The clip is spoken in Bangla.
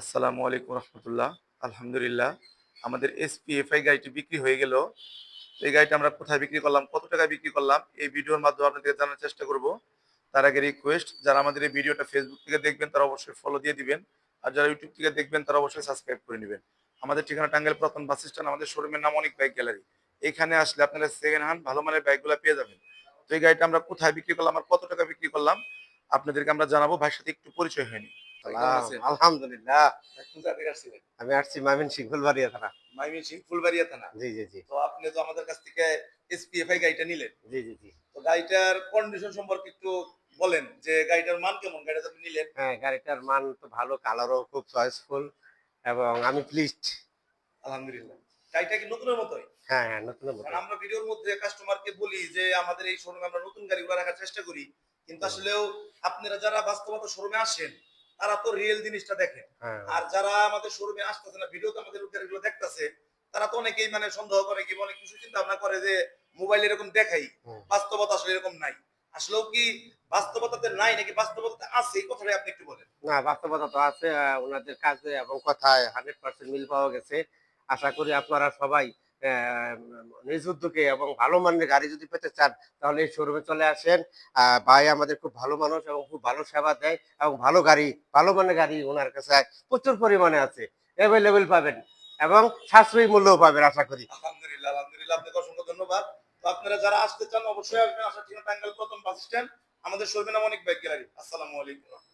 আসসালামু আলাইকুম রহমতুল্লাহ। আলহামদুলিল্লাহ, আমাদের এসপিএফআই গাড়িটি বিক্রি হয়ে গেল। এই গাড়িটা আমরা কোথায় বিক্রি করলাম, কত টাকায় বিক্রি করলাম, এই ভিডিওর মাধ্যমে আপনাদের জানার চেষ্টা করব। তার আগে রিকোয়েস্ট যারা আমাদের এই ভিডিওটা ফেসবুক থেকে দেখবেন, তারা অবশ্যই ফলো দিয়ে দিবেন। আর যারা ইউটিউব থেকে দেখবেন, তারা অবশ্যই সাবস্ক্রাইব করে নেবেন। আমাদের ঠিকানা টাঙ্গাইল প্রথম বাস স্ট্যান্ড, আমাদের শোরুমের নাম অনেক বাইক গ্যালারি। এখানে আসলে আপনারা সেকেন্ড হ্যান্ড ভালো মানের বাইকগুলো পেয়ে যাবেন। তো এই গাড়িটা আমরা কোথায় বিক্রি করলাম, আর কত টাকা বিক্রি করলাম, আপনাদেরকে আমরা জানাব। ভাইয়ের সাথে একটু পরিচয় হয়নি আলহামদুলিল্লাহ। কোন জায়গা থেকে আসছিলেন আমি আসছি মামিন সিং ফুলবাড়িয়া থানা। ময়মনসিংহ ফুলবাড়িয়া থানা? জি জি জি। তো আপনি তো আমাদের কাছ থেকে এসপিএফআই গাড়িটা নিলেন। জি জি জি। তো গাড়িটার কন্ডিশন সম্পর্কে একটু বলেন যে গাড়িটার মান কেমন? গাড়িটা আপনি নিলেন। হ্যাঁ গাড়িটার মান তো ভালো কালারও খুব চয়েসফুল এবং আমি প্লিজড আলহামদুলিল্লাহ। গাড়িটা কি নতুনের মতোই? হ্যাঁ হ্যাঁ মতো আমরা ভিডিওর মধ্যে কাস্টমারকে বলি যে আমাদের এই শোরুমে আমরা নতুন গাড়িগুলো রাখার চেষ্টা করি। কিন্তু আসলেও আপনারা যারা বাস্তবতা শোরুমে আসেন তারা তো রিয়েল জিনিসটা দেখেন হ্যাঁ। আর যারা আমাদের শোরুমে আসতেছে না ভিডিওতে আমাদের গাড়িগুলো দেখতেছে তারা তো অনেকেই মানে সন্দেহ করে কি অনেক কিছু চিন্তা ভাবনা করে যে মোবাইল এরকম দেখাই বাস্তবতা আসলে এরকম নাই। আসলেও কি বাস্তবতাতে নাই নাকি বাস্তবতাতে আছে? এই কথাটাই আপনি একটু বলেন। না বাস্তবতা তো আছে ওনাদের কাজে এবং কথায় হান্ড্রেড পার্সেন্ট মিল পাওয়া গেছে। আশা করি আপনারা সবাই নিজ উদ্যোগে এবং ভালো মানের গাড়ি যদি পেতে চান, তাহলে এই শোরুমে চলে আসেন। ভাই আমাদের খুব ভালো মানুষ এবং খুব ভালো সেবা দেয় এবং ভালো গাড়ি, ভালো মানের গাড়ি ওনার কাছে প্রচুর পরিমাণে আছে। অ্যাভেলেবেল পাবেন এবং সাশ্রয়ী মূল্যও পাবেন, আশা করি। আলহামদুলিল্লাহ আলহামদুলিল্লাহ, আপনাকে অসংখ্য ধন্যবাদ। আপনারা যারা আসতে চান, অবশ্যই আসবেন। আসার ঠিকানা টাঙ্গাইল প্রথম বাস স্ট্যান্ড আমাদের শোরুমের নাম অনেক ব্যাগ গ্যালারি। আসসালামু আলাইকুম।